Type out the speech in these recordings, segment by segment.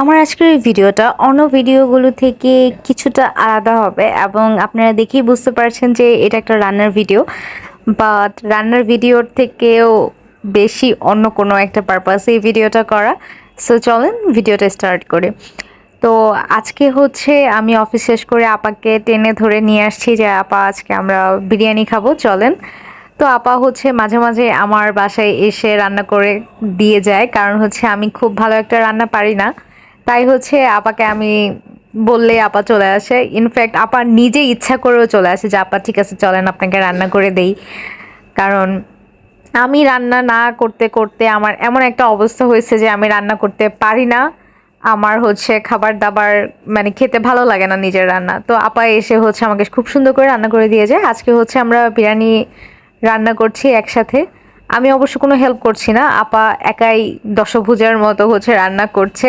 আমার আজকের এই ভিডিওটা অন্য ভিডিওগুলো থেকে কিছুটা আলাদা হবে এবং আপনারা দেখেই বুঝতে পারছেন যে এটা একটা রান্নার ভিডিও বাট রান্নার ভিডিওর থেকেও বেশি অন্য কোনো একটা পারপাস এই ভিডিওটা করা। সো চলেন ভিডিওটা স্টার্ট করে। তো আজকে হচ্ছে আমি অফিস শেষ করে আপাকে টেনে ধরে নিয়ে আসছি যে, আপা, আজকে আমরা বিরিয়ানি খাব, চলেন। তো আপা হচ্ছে মাঝে মাঝে আমার বাসায় এসে রান্না করে দিয়ে যায়, কারণ হচ্ছে আমি খুব ভালো একটা রান্না পারি না। তাই হচ্ছে আপাকে আমি বললে আপা চলে আসে। ইনফ্যাক্ট আপা নিজে ইচ্ছা করেও চলে আসে যে, আপা, ঠিক আছে, চলেন, আপনাকে রান্না করে দেই। কারণ আমি রান্না না করতে করতে আমার এমন একটা অবস্থা হয়েছে যে, আমি রান্না করতে পারি না। আমার হচ্ছে খাবার দাবার মানে খেতে ভালো লাগে না নিজের রান্না। তো আপা এসে হচ্ছে আমাকে খুব সুন্দর করে রান্না করে দিয়ে যায় আজকে হচ্ছে আমরা বিরিয়ানি রান্না করছি একসাথে। আমি অবশ্য কোনো হেল্প করছি না। আপা একাই দশভুজার মতো হচ্ছে রান্না করছে।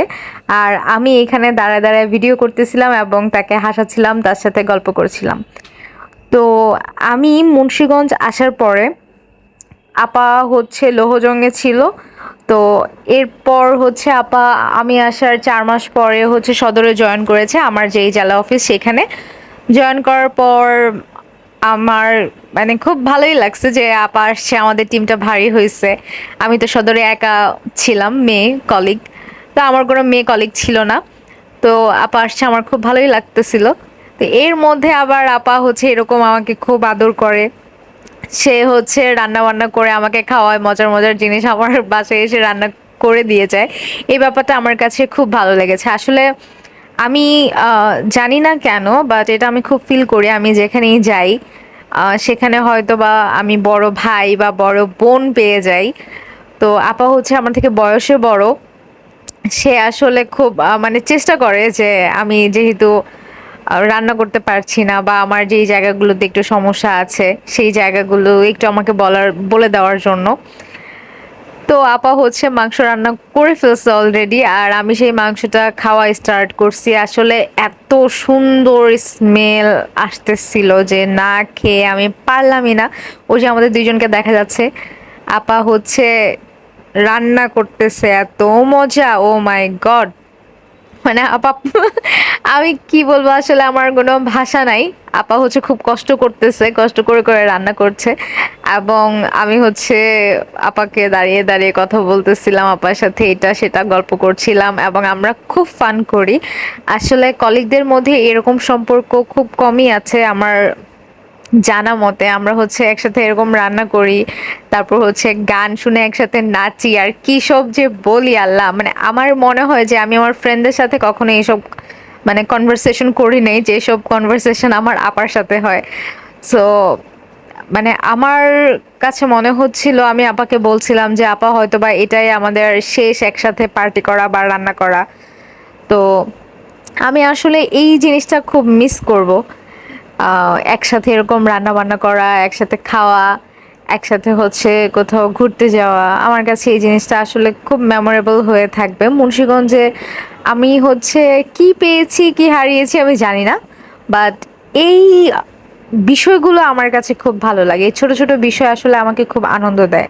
আর আমি এখানে দাঁড়ায় দাঁড়ায় ভিডিও করতেছিলাম এবং তাকে হাসাচ্ছিলাম, তার সাথে গল্প করছিলাম। তো আমি মুন্সীগঞ্জ আসার পরে আপা হচ্ছে লোহজঙ্গে ছিল। তো এরপর হচ্ছে আপা আমি আসার চার মাস পরে হচ্ছে সদরে জয়েন করেছে। আমার যেই জেলা অফিস সেখানে। জয়েন করার পর আমার মানে খুব ভালোই লাগছে যে আপা আসছে, আমাদের টিমটা ভারী হয়েছে। আমি তো সদরে একা ছিলাম, মেয়ে কলিগ তো আমার কোনো মেয়ে কলিগ ছিল না। তো আপা আসছে, আমার খুব ভালোই লাগতেছিল। তো এর মধ্যে আবার আপা হচ্ছে এরকম আমাকে খুব আদর করে। সে হচ্ছে রান্না বান্না করে আমাকে খাওয়ায়, মজার মজার জিনিস আমার বাসায় এসে রান্না করে দিয়ে যায়। এই ব্যাপারটা আমার কাছে খুব ভালো লেগেছে। আসলে আমি জানি না কেন বাট এটা আমি খুব ফিল করি। আমি যেখানেই যাই সেখানে হয়তো বা আমি বড় ভাই বা বড় বোন পেয়ে যাই। তো আপা হচ্ছে আমার থেকে বয়সে বড়। সে আসলে খুব মানে চেষ্টা করে যে আমি যেহেতু রান্না করতে পারছি না বা আমার যেই জায়গাগুলোতে একটু সমস্যা আছে, সেই জায়গাগুলো একটু আমাকে বলার, বলে দেওয়ার জন্য। তো আপা হচ্ছে মাংস রান্না করে ফেলছে অলরেডি আর আমি সেই মাংসটা খাওয়া স্টার্ট করছি। আসলে এত সুন্দর স্মেল আসতেছিল যে না খেয়ে আমি পারলামই না। ওই যে আমাদের দুইজনকে দেখা যাচ্ছে। আপা হচ্ছে রান্না করতেছে, এত মজা ও মাই গড মানে আপা আমি কি বলব, আসলে আমার কোনো ভাষা নাই। আপা হচ্ছে খুব কষ্ট করতেছে, কষ্ট করে করে রান্না করছে। এবং আমি হচ্ছে আপাকে দাঁড়িয়ে দাঁড়িয়ে কথা বলতেছিলাম, আপার সাথে এটা সেটা গল্প করছিলাম এবং আমরা খুব ফান করি। আসলে কলিগদের মধ্যে এরকম সম্পর্ক খুব কমই আছে আমার জানা মতে। আমরা হচ্ছে একসাথে এরকম রান্না করি, তারপর হচ্ছে গান শুনে একসাথে নাচি, আর কী সব যে বলি আল্লাহ। মানে আমার মনে হয় যে আমি আমার ফ্রেন্ডদের সাথে কখনো এইসব মানে কনভারসেশন করি নেই যেসব কনভারসেশন আমার আপার সাথে হয়। সো মানে আমার কাছে মনে হচ্ছিল, আমি আপাকে বলছিলাম যে, আপা হয়তো বা এটাই আমাদের শেষ একসাথে পার্টি করা বা রান্না করা। তো আমি আসলে এই জিনিসটা খুব মিস করব। একসাথে এরকম রান্না বান্না করা, একসাথে খাওয়া একসাথে হচ্ছে কোথাও ঘুরতে যাওয়া, আমার কাছে এই জিনিসটা আসলে খুব মেমোরেবল হয়ে থাকবে। মুন্সীগঞ্জে আমি হচ্ছে কি পেয়েছি, কি হারিয়েছি আমি জানি না বাট এই বিষয়গুলো আমার কাছে খুব ভালো লাগে। এই ছোটো ছোটো বিষয় আসলে আমাকে খুব আনন্দ দেয়।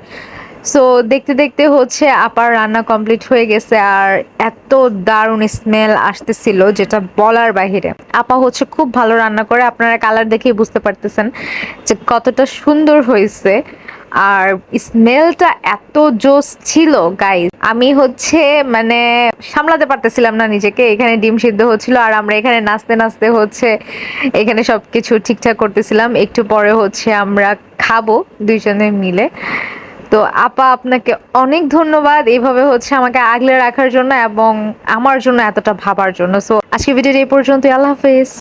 সো দেখতে দেখতে হচ্ছে আপার রান্না কমপ্লিট হয়ে গেছে আর এত দারুণ স্মেল আসতেছিল যেটা বলার বাহিরে। আপা হচ্ছে খুব ভালো রান্না করে, আপনারা কালার দেখেই বুঝতে পারতেছেন যে কতটা সুন্দর হয়েছে আর স্মেলটা এত জোস ছিল গাইজ আমি হচ্ছে মানে সামলাতে পারতেছিলাম না নিজেকে, এখানে ডিম সিদ্ধ হচ্ছিল আর আমরা এখানে নাচতে নাচতে হচ্ছে এখানে সব কিছু ঠিকঠাক করতেছিলাম। একটু পরে হচ্ছে আমরা খাব দুইজনে মিলে। তো আপা, আপনাকে অনেক ধন্যবাদ। এইভাবে হচ্ছে আমাকে আগলে রাখার জন্য এবং আমার জন্য এতটা ভাবার জন্য। সো আজকে ভিডিওটি এই পর্যন্ত আল্লাহ হাফেজ।